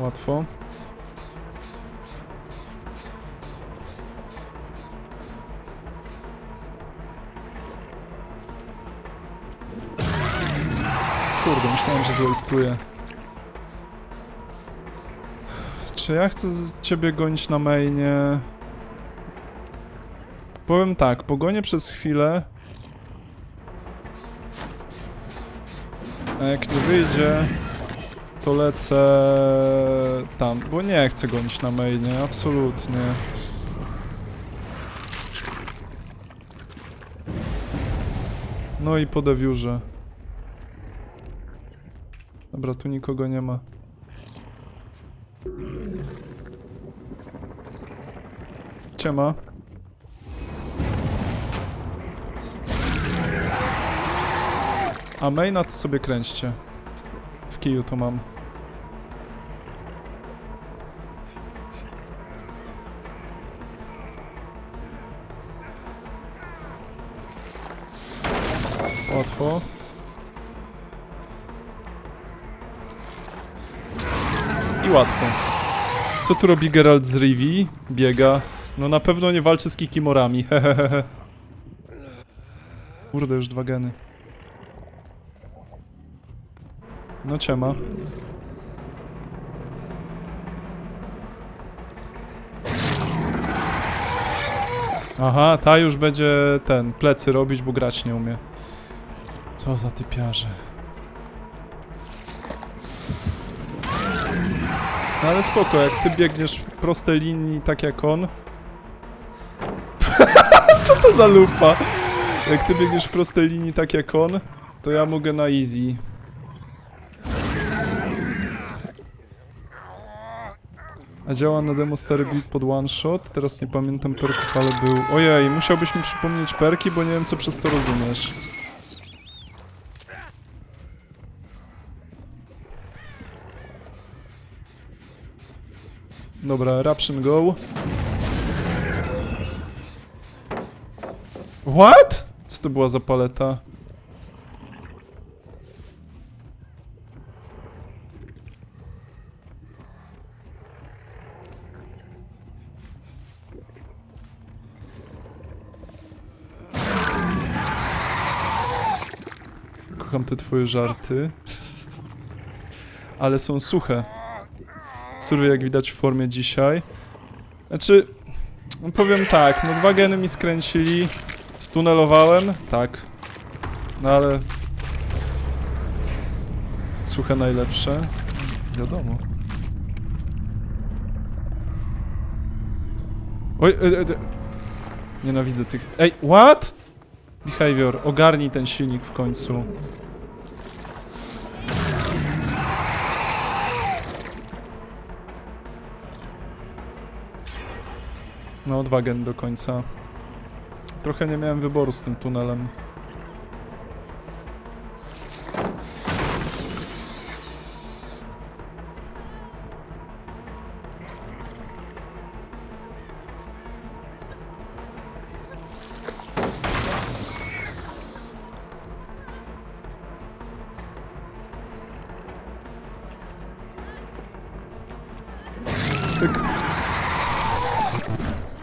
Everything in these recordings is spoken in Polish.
Łatwo. Kurde, myślałem, że zaistuję. Czy ja chcę ciebie gonić na mainie? Powiem tak, pogonię przez chwilę. A jak nie wyjdzie, to lecę tam, bo nie chcę gonić na mainie, absolutnie. No i po dewiurze. Dobra, tu nikogo nie ma. Ciema. A maina to sobie kręćcie. Kiju to mam. Łatwo. I łatwo. Co tu robi Geralt z Rivi? Biega. No na pewno nie walczy z Kikimorami. Hehehe. Kurde, już dwa geny. No ciema. Aha, ta już będzie ten, plecy robić, bo grać nie umie. Co za typiarze. No ale spoko, jak ty biegniesz w prostej linii tak jak on. Co to za lupa? Jak ty biegniesz w prostej linii tak jak on, to ja mogę na easy. A działa na demo stary build pod one shot. Teraz nie pamiętam perków, ale był. Ojej, musiałbyś mi przypomnieć perki, bo nie wiem co przez to rozumiesz. Dobra, Raption Go. What? Co to była za paleta? Kocham te twoje żarty. Ale są suche. Survey jak widać w formie dzisiaj. Znaczy, powiem tak, no dwa geny mi skręcili, stunelowałem, tak. No ale... Suche najlepsze, wiadomo. Oj, e, e, e. Nienawidzę tych... Ej, what? Behavior, ogarnij ten silnik w końcu. Dwa gen do końca. Trochę nie miałem wyboru z tym tunelem.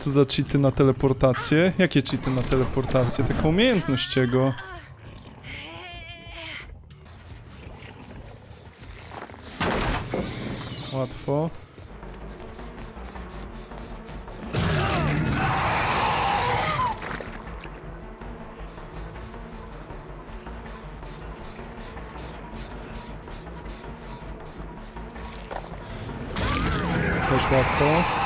Co za cheaty na teleportację? Jakie cheaty na teleportację? Taka umiejętność jego. Łatwo. Też łatwo.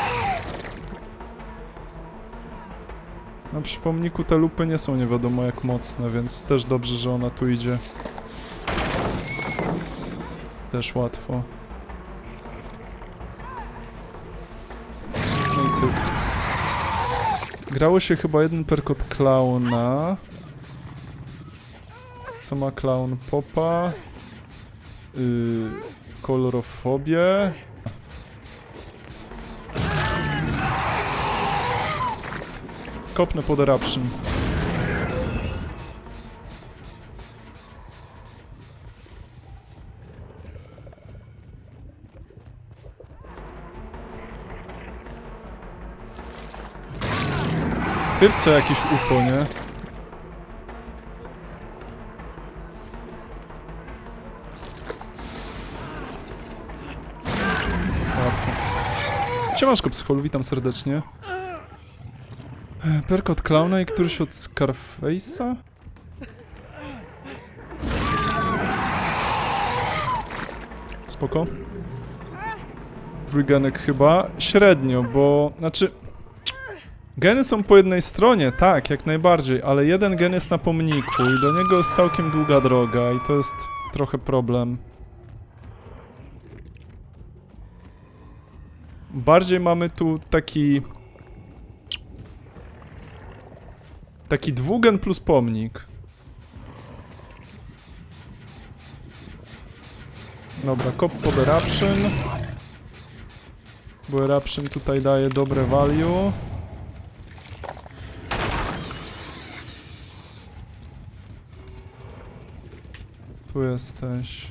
Na przypomniku te lupy nie są nie wiadomo jak mocne, więc też dobrze, że ona tu idzie. Też łatwo. Grało się chyba jeden perk od klauna. Co ma klaun? Popa. Yy, kolorofobię. kopnę pod eruption. Tyrce jakieś upo, nie? Łatwo. Siemaszko, psychol, witam serdecznie. Perk od Klauna i któryś od Scarface'a? Spoko. Trójgenek chyba. Średnio, bo... Znaczy... Geny są po jednej stronie, tak, jak najbardziej, ale jeden gen jest na pomniku i do niego jest całkiem długa droga i to jest trochę problem. Bardziej mamy tu taki... Taki dwugen plus pomnik. Dobra, kop pod eruption. Bo eruption tutaj daje dobre value. Tu jesteś.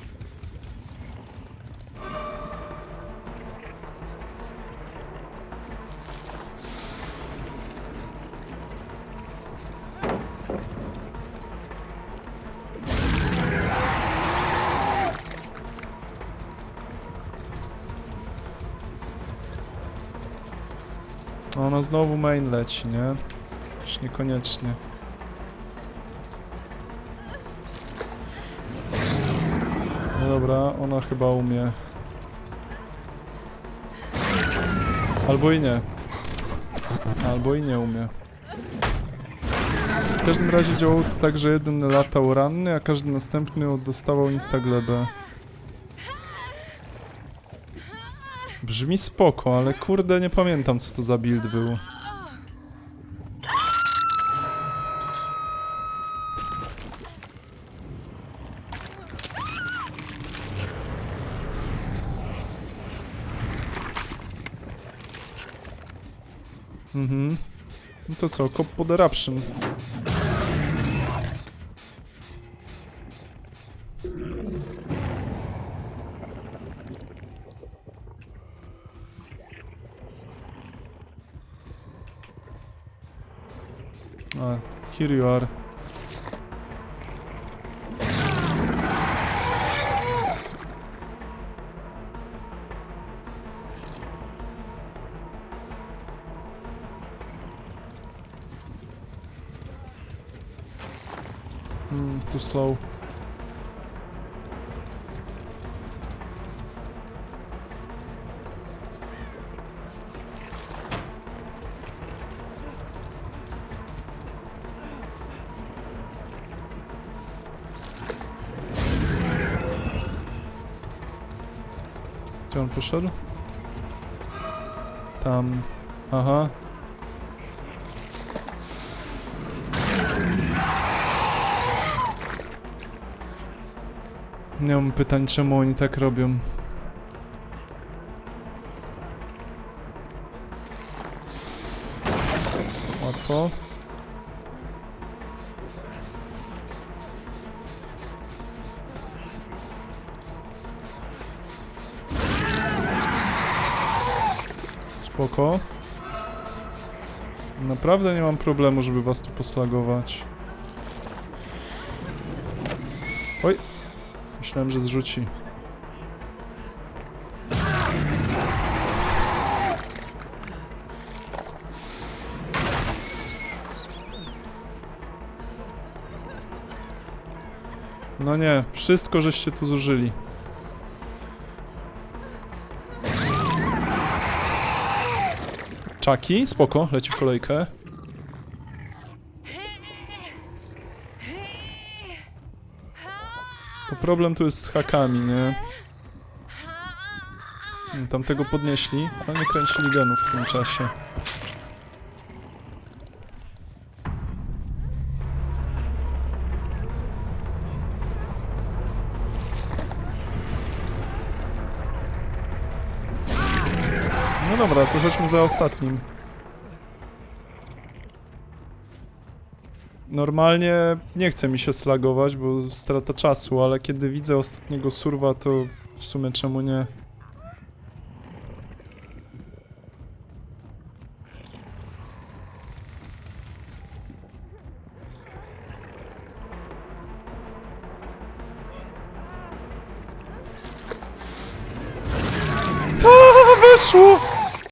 Ona znowu main leci, nie? Już niekoniecznie. No dobra, ona chyba umie. Albo i nie. Albo i nie umie. W każdym razie działało to tak, że jeden latał ranny, a każdy następny dostawał instaglebę. Brzmi spoko, ale kurde nie pamiętam co to za build był. Mhm. No to co, kop pod eruption. Here you are. Hmm, too slow. On poszedł? Tam. Aha. Nie mam pytań, czemu oni tak robią. Łatwo. Spoko. Naprawdę nie mam problemu, żeby was tu poslagować. Oj, Myślałem, że zrzuci. No nie, wszystko żeście tu zużyli. Czaki, spoko, leci w kolejkę. To problem tu jest z hakami, nie? Tamtego podnieśli, ale nie kręcili genów w tym czasie. No dobra, to chodźmy za ostatnim. Normalnie nie chce mi się slagować, bo strata czasu, ale kiedy widzę ostatniego surwa, to w sumie czemu nie?